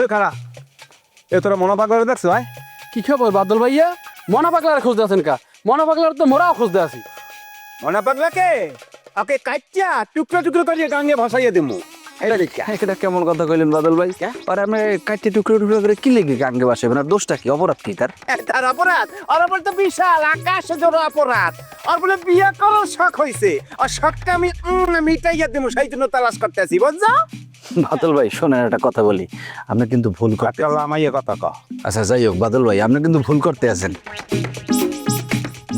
এ খারা এ তোরা মনে পাগল দেখছ ভাই কি খবর বাদল ভাইয়া? মনা পাগলার খোঁজ আছেন কা? মনা পাগলার তো মোরাও খুঁজতে আছি। মনে পাগলাকে? ওকে কাটিয়া টুকরো টুকরো করিয়ে গাঙ্গে ভাসাইয়ে দিমু। এটা কেমন কথা কইলেন বাদল ভাই? আর আমি কাটতে টুকরো টুকরো করে কি লেগে গাঙ্গে বাসে না? দোষটা কি? অপরাধ কি তার? তার অপরাধ? ওর অপরাধ তো বিশাল আকাশ জোর অপরাধ। আর বলে বিয়ে করার শখ হইছে। আর শখটা আমি মিটাইয়া দিমু সেই জন্য তালাশ করতে আছি বুঝছ? বাদল ভাই শোনেন একটা কথা বলি। আপনি কিন্তু ভুল করতে আমায় কথা কহ আচ্ছা যাই হোক বাদল ভাই আপনি কিন্তু ভুল করতে আছেন।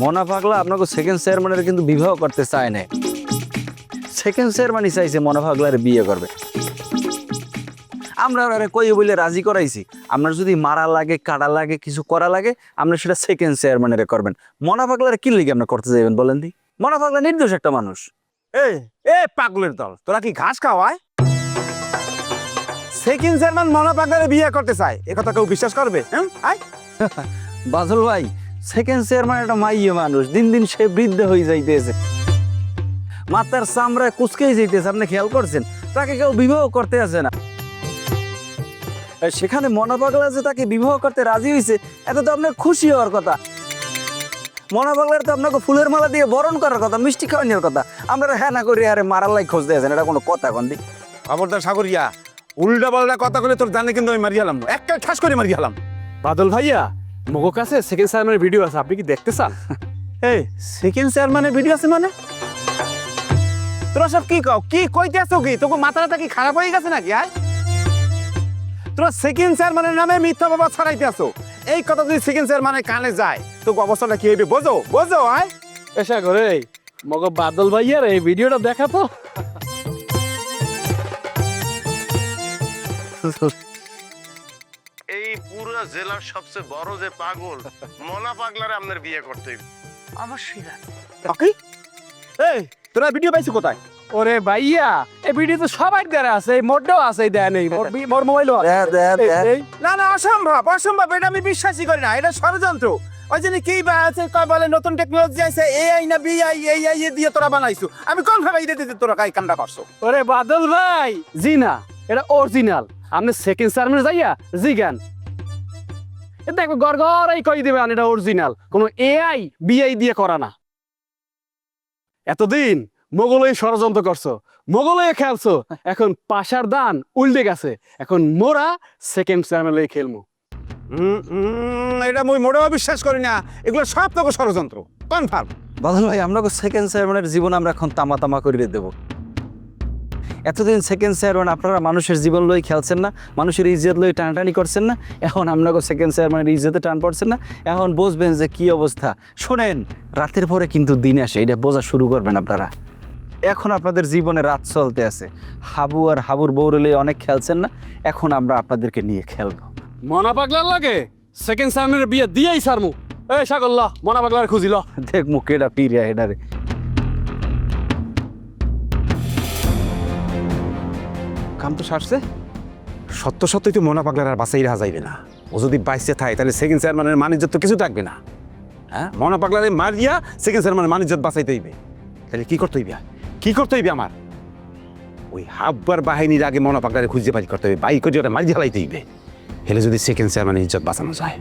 মনা পাগলা আপনাকে সেকেন্ড চেয়ারম্যানের কিন্তু বিবাহ করতে চায় না সেকেন্ড চেয়ারম্যানই চাইছে মনা পাগলার বিয়ে করবে। আমরা আরে কই বলে রাজি করাইছি? আপনার যদি মারা লাগে কাটা লাগে কিছু করা লাগে আপনি সেটা সেকেন্ড চেয়ারম্যানের করবেন। মনা পাগলার কি লিগে আপনি করতে যাবেন বলেন দি? মনা পাগলা নির্দোষ একটা মানুষ। এ এ পাগলের দল তোরা কি ঘাস খাওয়ায়? সেকেন্ড চেয়ারম্যান মনে পাগলের বিয়ে করতে চায়। এ কথা কেউ বিশ্বাস করবে? হ্যাঁ? আয়। বাদল ভাই সেকেন্ড চেয়ারম্যান একটা মাইয়ে মানুষ দিন দিন সে বৃদ্ধ হয়ে যাইতেছে। মাথার চামড়ায় কুচকেই যাইতেছে আপনি খেয়াল করছেন? তাকে কেউ বিবাহ করতে আসে না। সেখানে মনা পাগলা যে তাকে বিবাহ করতে রাজি হয়েছে এত তো আপনার খুশি হওয়ার কথা। মনা পাগলার তো আপনাকে ফুলের মালা দিয়ে বরণ করার কথা মিষ্টি খাওয়ানোর কথা। আমরা হ্যাঁ না করি আরে মারার লাই খোঁজতে আছেন এটা কোনো কথা কোন দিক খবরদার সাগরিয়া উল্টা পাল্টা কথা বলে তোর জানে কিন্তু আমি মারি হলাম একটা ঠাস করে মারি হলাম বাদল ভাইয়া মগো কাছে সেকেন্ড চেয়ারম্যানের ভিডিও আছে আপনি কি দেখতে চান এই সেকেন্ড চেয়ারম্যানের ভিডিও আছে মানে? তোরা সব কি কও? কি কইতে আছো কি? তোকে মাথাটা কি খারাপ হয়ে গেছে নাকি আয় তোরা সেকেন্ড চেয়ারম্যানের নামে মিথ্যা বাবা ছড়াইতে আছো। এই কথা যদি সেকেন্ড চেয়ারম্যানের কানে যায় তোকে অবস্থাটা কি হইবে? বোঝো বোঝো আয় এসা করে মগো বাদল ভাইয়ার এই ভিডিওটা দেখা তো। এই পুরো জেলার সবচেয়ে বড় যে পাগল মনা পাগলারে আপনার বিয়ে করতে। ওকে এই তোরা ভিডিও পাইছো কোথায়? ওরে ভাইয়া এই ভিডিও তো দ্বারা আছে এই মোডটাও আছে এই দেয় নেই মোর মোবাইলও না না অসম্ভব অসম্ভব এটা আমি বিশ্বাসই করি না এটা ষড়যন্ত্র। ওই জন্য কি বা আছে কয় বলে নতুন টেকনোলজি আছে এআই না বিআই এই আই দিয়ে তোরা বানাইছো। আমি কনফার্ম এই দিতে তোরা কাই কামটা করছ? ওরে বাদল ভাই জি না এটা অরিজিনাল আপনি সেকেন্ড চেয়ারম্যান যাইয়া জি গান। এ দেখো গড় গড় এই কই দেবে এটা অরিজিনাল কোনো এআই বিআই দিয়ে করা না। এতদিন মোগলই ষড়যন্ত্র করছ মোগলই খেলছো এখন পাশার দান উল্টে গেছে। এখন মোরা সেকেন্ড চেয়ারম্যান লই খেলমু। উম, উম, এটা মুই মোটেও বিশ্বাস করি না। এগুলো সব তোকে ষড়যন্ত্র। কনফার্ম। বাদল ভাই আমরা সেকেন্ড চেয়ারম্যানের জীবন আমরা এখন তামা তামা করে দেব। এতদিন সেকেন্ড চেয়ারম্যান আপনারা মানুষের জীবন লই খেলছেন না মানুষের ইজ্জত লই টানাটানি করছেন না এখন আপনাকে সেকেন্ড চেয়ারম্যানের ইজ্জতে টান পড়ছেন না এখন বুঝবেন যে কি অবস্থা। শোনেন রাতের পরে কিন্তু দিন আসে এটা বোঝা শুরু করবেন আপনারা। এখন আপনাদের জীবনে রাত চলতে আছে। হাবু আর হাবুর বৌরলে অনেক খেলছেন না এখন আমরা আপনাদেরকে নিয়ে খেলব। মনা পাগলার লাগে? সেকেন্ড চেয়ারম্যানের বিয়ে দিয়েই সারমু এই সাগল্লা মনা পাগলার খুঁজিল। দেখ মুখেটা পিরিয়া এটারে কাম তো সারছে। সত্য সত্যই তো মোনা পাগলার আর বাসাই রাখা যাইবে না। ও যদি বাইসে থাকে, তাহলে সেকেন্ড চেয়ারম্যানের মানিজ্যত তো কিছু থাকবে না। হ্যাঁ? মনা পাগলারে মারিয়া সেকেন্ড চেয়ারম্যানের মানিজ্যত বাঁচাইতে হইবে। তাহলে কি করতে হইবে? কি করতে হইবে আমার? ওই হাববার বাহিনীর আগে মোনা পাগলারে খুঁজে বাড়ি করতে হবে বাইক করে ওটা মারি জ্বালাইতে হইবে। হেলে যদি সেকেন্ড চেয়ারম্যানের ইজ্জত বাঁচানো যায়।